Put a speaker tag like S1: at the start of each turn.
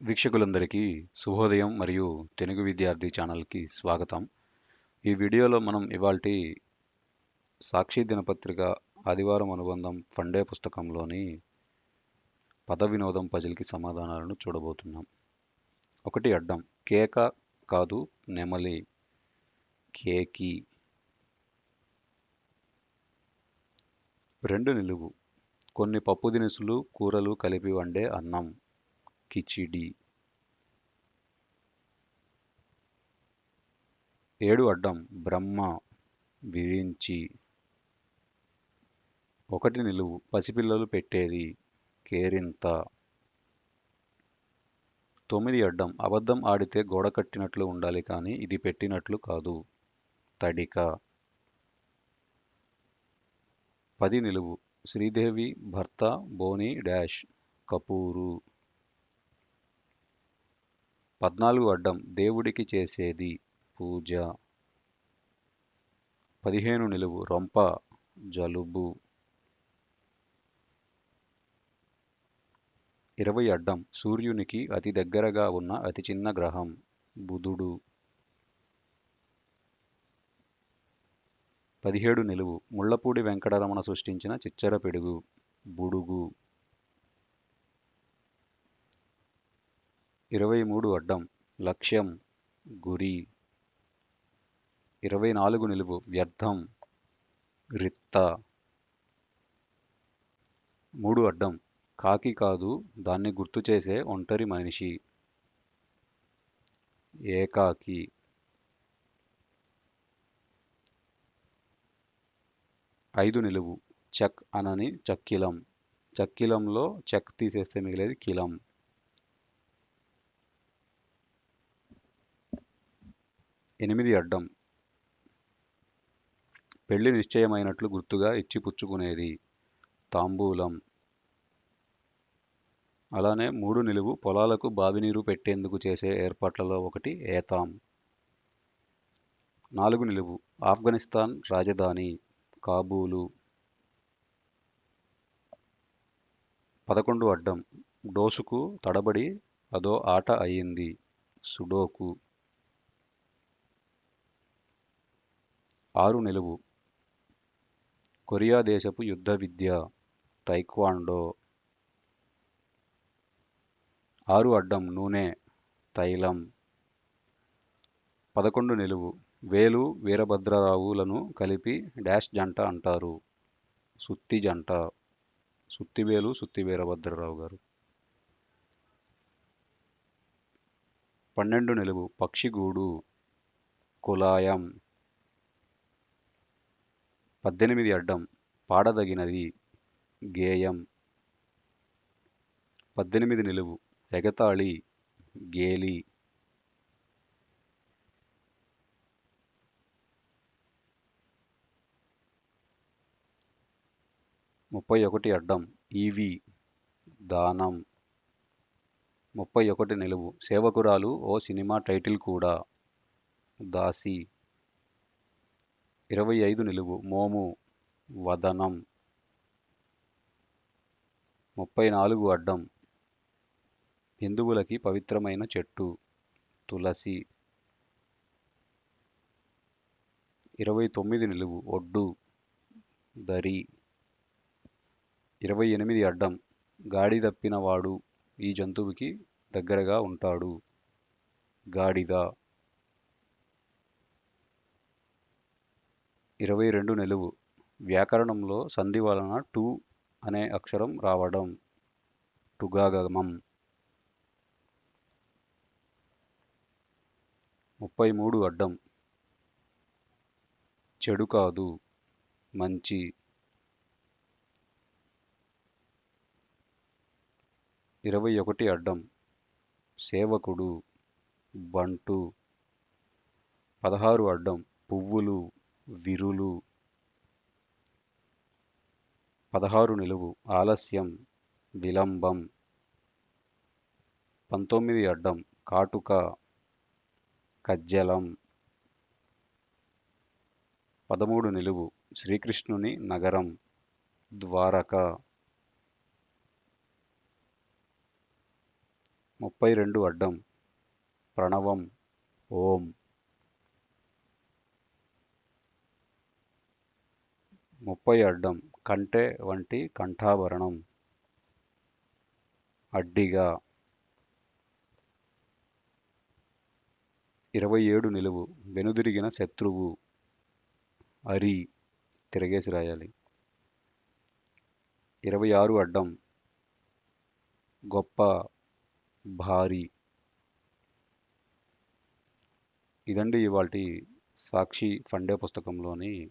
S1: వీక్షకులందరికీ శుభోదయం మరియు తెలుగు విద్యార్థి ఛానల్కి స్వాగతం. ఈ వీడియోలో మనం ఇవాల్టి సాక్షి దినపత్రిక ఆదివారం అనుబంధం ఫండే పుస్తకంలోని పద వినోదం పజిల్కి సమాధానాలను చూడబోతున్నాం. ఒకటి అడ్డం కేక కాదు నెమలి కేకి. రెండు నిలువు కొన్ని పప్పు దినుసులు కూరలు కలిపి వండే అన్నం. కిచిడి. ఏడు అడ్డం బ్రహ్మ విరించి. ఒకటి నిలువు పసిపిల్లలు పెట్టేది కేరింత. తొమ్మిది అడ్డం అబద్ధం ఆడితే గోడ కట్టినట్లు ఉండాలి కానీ ఇది పెట్టినట్లు కాదు. తడిక. పది నిలువు శ్రీదేవి భర్త బోని డాష్ కపూరు. పద్నాలుగు అడ్డం దేవుడికి చేసేది పూజ. పదిహేను నిలువు రొంప జలుబు. ఇరవై అడ్డం సూర్యునికి అతి దగ్గరగా ఉన్న అతి చిన్న గ్రహం బుధుడు. పదిహేడు నిలువు ముళ్ళపూడి వెంకటరమణ సృష్టించిన చిచ్చర పిడుగు బుడుగు. ఇరవై మూడు అడ్డం లక్ష్యం గురి. ఇరవై నాలుగు నిలువు వ్యర్థం రిత్త. మూడు అడ్డం కాకి కాదు దాన్ని గుర్తు చేసే ఒంటరి మనిషి. ఏకాకి. ఐదు నిలువు చెక్ అనని చక్కిలం. చక్కిలంలో చెక్ తీసేస్తే మిగిలేది కిలం. ఎనిమిది అడ్డం. పెళ్ళి నిశ్చయమైనట్లు గుర్తుగా ఇచ్చిపుచ్చుకునేది తాంబూలం. అలానే మూడు నిలువు పొలాలకు బావినీరు పెట్టేందుకు చేసే ఏర్పాట్లలో ఒకటి ఏతాం. నాలుగు నిలువు ఆఫ్ఘనిస్తాన్ రాజధాని కాబూలు. పదకొండు అడ్డం. డోసుకు తడబడి అదో ఆట అయింది సుడోకు. ఆరు నిలువు కొరియా దేశపు యుద్ధ విద్య తైక్వాండో. ఆరు అడ్డం నూనె తైలం. పదకొండు నిలువు వేలు వీరభద్రరావులను కలిపి డాష్ జంట అంటారు. సుత్తి జంట. సుత్తివేలు సుత్తి వీరభద్రరావు గారు. పన్నెండు నిలువు పక్షిగూడు కులాయం. పద్దెనిమిది అడ్డం పాడదగినది గేయం. పద్దెనిమిది నిలువు ఎగతాళి గేలి. ముప్పై ఒకటి అడ్డం ఈవి దానం. ముప్పై ఒకటి నిలువు సేవకురాలు ఓ సినిమా టైటిల్ కూడా దాసి. ఇరవై ఐదు నిలువు. మోము వదనం. ముప్పై నాలుగు అడ్డం. హిందువులకి పవిత్రమైన చెట్టు. తులసి. ఇరవై తొమ్మిది నిలువు. ఒడ్డు. దరి. ఇరవై ఎనిమిది అడ్డం. గాడి తప్పినవాడు ఈ జంతువుకి దగ్గరగా ఉంటాడు. గాడిద. ఇరవై రెండు నిలువు వ్యాకరణంలో సంధి వలన టు అనే అక్షరం రావడం. టుగాగమం. ముప్పై మూడు అడ్డం. చెడు కాదు. మంచి. ఇరవై ఒకటి అడ్డం. సేవకుడు. బంటు. పదహారు అడ్డం. పువ్వులు. విరులు. పదహారు నిలువు. ఆలస్యం. విలంబం. పంతొమ్మిది అడ్డం. కాటుక. కజ్జలం. పదమూడు నిలువు. శ్రీకృష్ణుని నగరం. ద్వారక. ముప్పై రెండు అడ్డం. ప్రణవం. ఓం. ముప్పై అడ్డం కంటె వంటి కంఠాభరణం. అడ్డిగా. ఇరవై ఏడు నిలువు వెనుదిరిగిన శత్రువు. అరి తిరగేసి రాయాలి. ఇరవై ఆరు అడ్డం గొప్ప భారీ. ఇదండి ఇవాల్టి సాక్షి ఫండే పుస్తకంలోని